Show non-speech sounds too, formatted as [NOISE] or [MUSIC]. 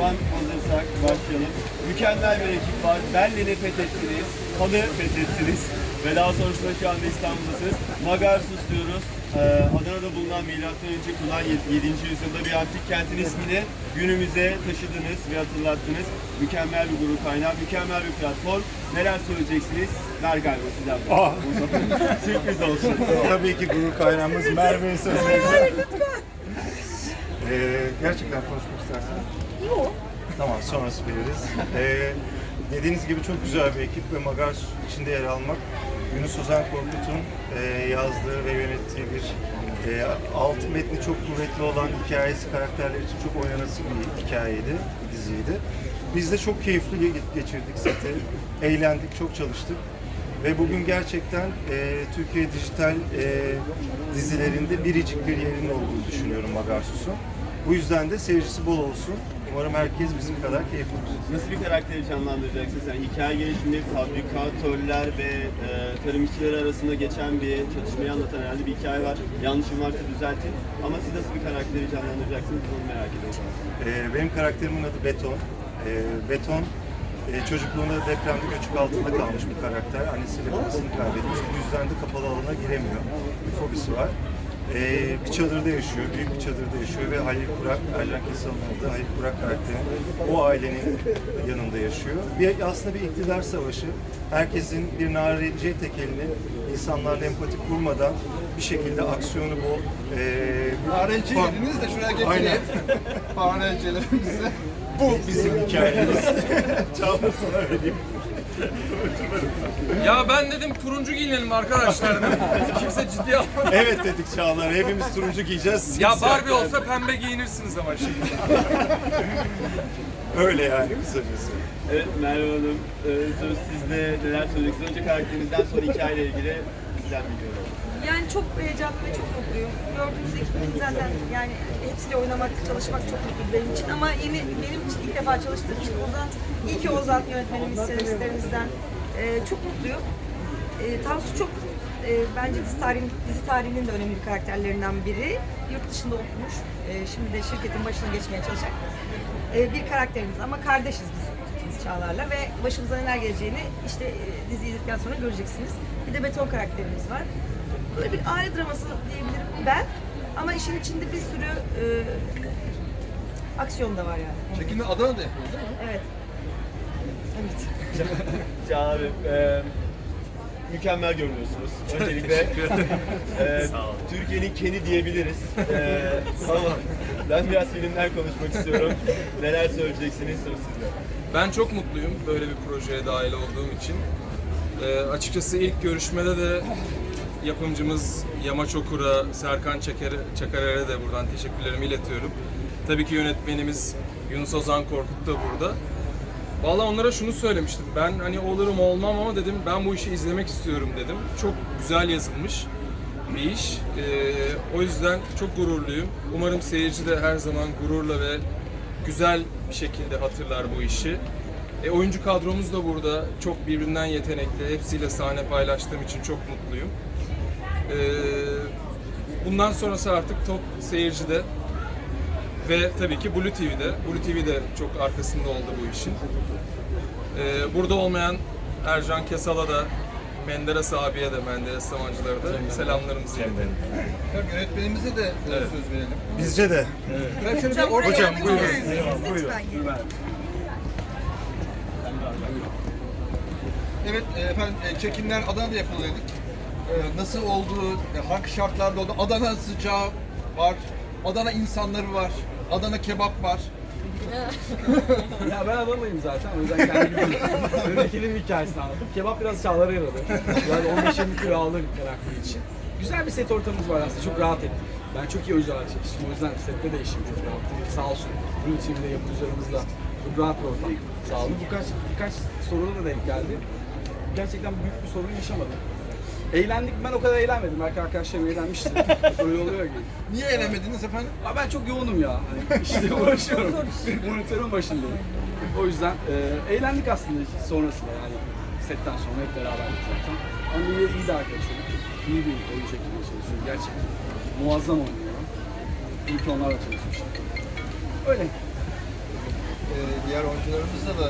zaman hazırsak başlayalım. Mükemmel bir ekip var. Berlin'i fethettiniz, Kanı fethettiniz ve daha sonrasında şu anda İstanbul'dasınız. Magarsus diyoruz. Ee, Adana'da bulunan milattan önce kurulan 7. yüzyılda bir antik kentin ismini günümüze taşıdınız ve hatırlattınız. Mükemmel bir gurur kaynağı, mükemmel bir platform. Neler söyleyeceksiniz? Ver galiba sizden. Ah. [LAUGHS] Sürpriz olsun. Tabii ki gurur kaynağımız Merve'ye söz vereceğim. Ee, gerçekten konuşmak istersen. Yok. Tamam sonrası veririz. Ee, dediğiniz gibi çok güzel bir ekip ve Magars içinde yer almak Yunus Ozan Korkut'un e, yazdığı ve yönettiği bir e, alt metni çok kuvvetli olan hikayesi karakterler için çok oynanası bir hikayeydi, bir diziydi. Biz de çok keyifli ge- geçirdik seti, eğlendik, çok çalıştık. Ve bugün gerçekten e, Türkiye dijital e, dizilerinde biricik bir yerin olduğunu düşünüyorum Magarsus'un. Bu yüzden de seyircisi bol olsun. Umarım herkes bizim kadar keyifli olur. Nasıl bir karakteri canlandıracaksın sen? Hikaye gelişiminde fabrikatörler ve e, tarım işçileri arasında geçen bir çatışmayı anlatan herhalde bir hikaye var. Yanlışım varsa düzeltin. Ama siz nasıl bir karakteri canlandıracaksınız bunu merak ediyorum. Ee, benim karakterimin adı Beton. Ee, Beton e, çocukluğunda depremde göçük altında kalmış bir karakter. Annesiyle babasını kaybetmiş. Bu yüzden de kapalı alana giremiyor. Bir fobisi var. Ee, bir çadırda yaşıyor, büyük bir çadırda yaşıyor ve Halil Kurak, Ercan Kesal'ın adı Halil Kurak karakteri o ailenin yanında yaşıyor. Bir, aslında bir iktidar savaşı. Herkesin bir nareci tekelini insanlarla empati kurmadan bir şekilde aksiyonu bol. ee, Narençi Bak- dediniz de şuraya Aynen. getirin. Narencilerimizi. Bu bizim hikayemiz. [LAUGHS] Çağla sana vereyim. Ya ben dedim turuncu giyinelim arkadaşlar dedim. Kimse ciddiye almadı. Evet dedik Çağlar. Hepimiz turuncu giyeceğiz. Ya Barbie olsa pembe giyinirsiniz ama şimdi. Öyle yani kısacası. Evet Merve Hanım, e, söz sizde neler söyleyeceksiniz? Önce karakterinizden sonra hikayeyle ilgili sizden biliyorum. Yani çok heyecanlı ve çok mutluyum. Gördüğünüz ekibin zaten yani hepsiyle oynamak, çalışmak çok mutlu benim için. Ama yeni benim için ilk defa çalıştığım için Ozan, iyi ki Ozan yönetmenimiz, senaristlerimizden e, çok mutluyum. E, Tansu çok e, bence dizi, tarihin, dizi tarihinin de önemli karakterlerinden biri. Yurt dışında okumuş, e, şimdi de şirketin başına geçmeye çalışan e, bir karakterimiz ama kardeşiz biz. Çağlar'la ve başımıza neler geleceğini işte e, dizi izledikten sonra göreceksiniz. Bir de beton karakterimiz var. Böyle bir aile draması diyebilirim ben. Ama işin içinde bir sürü e, aksiyon da var yani. Çekimde Adana'da yapıyoruz değil mi? Evet. Evet. [LAUGHS] Çağla Bey, e, mükemmel görünüyorsunuz. [LAUGHS] Öncelikle e, [LAUGHS] Türkiye'nin Ken'i diyebiliriz. E, ama ben biraz filmden konuşmak istiyorum. Neler söyleyeceksiniz söz sizde. Ben çok mutluyum böyle bir projeye dahil olduğum için. Ee, açıkçası ilk görüşmede de yapımcımız Yamaç Okur'a, Serkan Çeker, Çakarer'e de buradan teşekkürlerimi iletiyorum. Tabii ki yönetmenimiz Yunus Ozan Korkut da burada. Vallahi onlara şunu söylemiştim. Ben hani olurum olmam ama dedim ben bu işi izlemek istiyorum dedim. Çok güzel yazılmış bir iş. Ee, o yüzden çok gururluyum. Umarım seyirci de her zaman gururla ve güzel bir şekilde hatırlar bu işi. E, oyuncu kadromuz da burada. Çok birbirinden yetenekli. Hepsiyle sahne paylaştığım için çok mutluyum. Ee, bundan sonrası artık top seyircide. Ve tabii ki Blue TV'de. Blue TV de çok arkasında oldu bu işin. Ee, burada olmayan Ercan Kesal'a da Menderes abiye de Menderes Samancılara da selamlarımızı iletelim. Efendim yönetmenimize de e, Evet. söz verelim. Bizce de. Ben şöyle bir Hocam, oraya Hocam, buyurun. Lütfen gelin. Evet e, efendim e, çekimler Adana'da yapılıyor dedik. E, Nasıl oldu? e, Hangi şartlarda oldu? Adana sıcağı var. Adana insanları var. Adana kebap var. Ya ben Adanalıyım zaten. O yüzden kendi memleketin [LAUGHS] hikayesini anlattım. Kebap biraz çağlara yaradı. Yani 15-20 kilo aldım karakter için. Güzel bir set ortamımız var aslında. Çok rahat ettik. Ben çok iyi oyuncularla çalıştım. O yüzden sette de işim çok rahattı. Sağ olsun. Blue Team'de yapımcılarımızla çok rahat bir ortam sağladı. Birkaç, birkaç soruna da denk geldi. Gerçekten büyük bir sorun yaşamadım. Eğlendik. Ben o kadar eğlenmedim. Belki arkadaşlarım eğlenmişti. [LAUGHS] Öyle oluyor ki. Niye elemediniz efendim? Abi ben çok yoğunum ya. Hani işte [LAUGHS] uğraşıyorum. [LAUGHS] Monitörün başındayım. O yüzden e, eğlendik aslında sonrasında yani. Setten sonra hep beraberdik zaten. Ama iyi, iyi de arkadaşım. İyi bir oyun çekmeye çalışıyor. Gerçekten muazzam oynuyor. İyi ki onlarla çalışmışım. Öyle. E, oyuncularımızla da